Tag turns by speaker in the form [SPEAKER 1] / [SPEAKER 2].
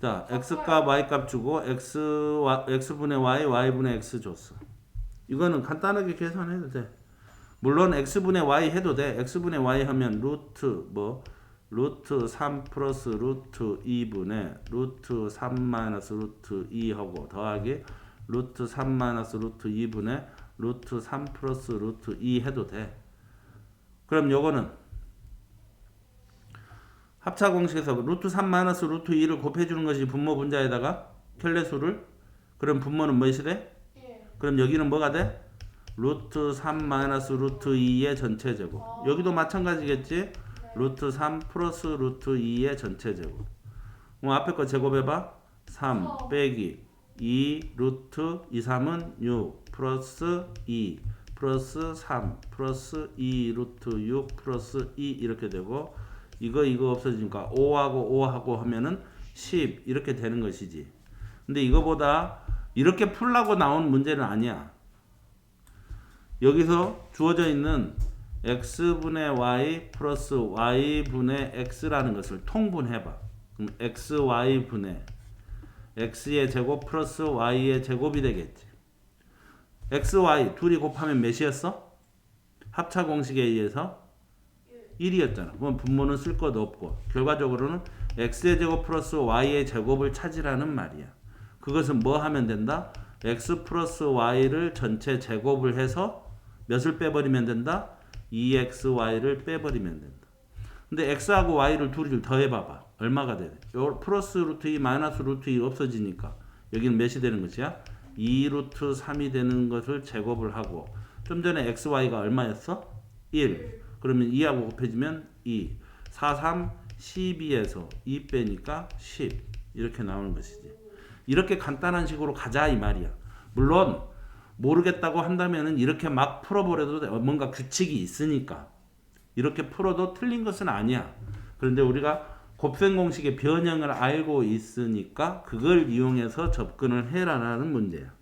[SPEAKER 1] 자, x값, y값 주고 x 와- x분의 y, y분의 x 줬어. 이거는 간단하게 계산해도 돼. 물론 x분의 y 해도 돼. x분의 y 하면 루트 뭐 루트 3 플러스 루트 2분의 루트 3 마이너스 루트 2 하고 더하기 루트 3 마이너스 루트 2분의 루트 3 플러스 루트 2 해도 돼. 그럼 요거는 합차 공식에서 루트 3 마이너스 루트 2를 곱해주는 것이 분모 분자에다가 켤레수를 그럼 분모는 무엇이 돼?
[SPEAKER 2] 1.
[SPEAKER 1] 그럼 여기는 뭐가 돼? 루트 3 마이너스 루트 2의 전체 제곱 여기도 마찬가지겠지? 루트 3 플러스 루트 2의 전체 제곱 그럼 앞에 거 제곱해봐 3 빼기 2 루트 2 3은 6 플러스 2 플러스 3 플러스 2 루트 6 플러스 2 이렇게 되고 이거 이거 없어지니까 5하고 5하고 하면은 10 이렇게 되는 것이지 근데 이거보다 이렇게 풀라고 나온 문제는 아니야 여기서 주어져 있는 x분의 y 플러스 y분의 x라는 것을 통분해봐. 그럼 xy분의 x의 제곱 플러스 y의 제곱이 되겠지. xy 둘이 곱하면 몇이었어? 합차 공식에 의해서 1이었잖아. 그럼 분모는 쓸것 없고 결과적으로는 x의 제곱 플러스 y의 제곱을 찾으라는 말이야. 그것은 뭐 하면 된다? x 플러스 y를 전체 제곱을 해서 몇을 빼버리면 된다? 2xy를 빼버리면 된다. 근데 x하고 y를 둘이를 더해봐봐. 얼마가 돼? 요 플러스 루트 2 마이너스 루트 2 없어지니까 여기는 몇이 되는 것이야? 2 루트 3이 되는 것을 제곱을 하고 좀 전에 xy가 얼마였어? 1. 그러면 2하고 곱해지면 2. 4, 3, 12에서 2 빼니까 10. 이렇게 나오는 것이지. 이렇게 간단한 식으로 가자 이 말이야. 물론 모르겠다고 한다면은 이렇게 막 풀어버려도 돼. 뭔가 규칙이 있으니까 이렇게 풀어도 틀린 것은 아니야. 그런데 우리가 곱셈 공식의 변형을 알고 있으니까 그걸 이용해서 접근을 해라라는 문제야.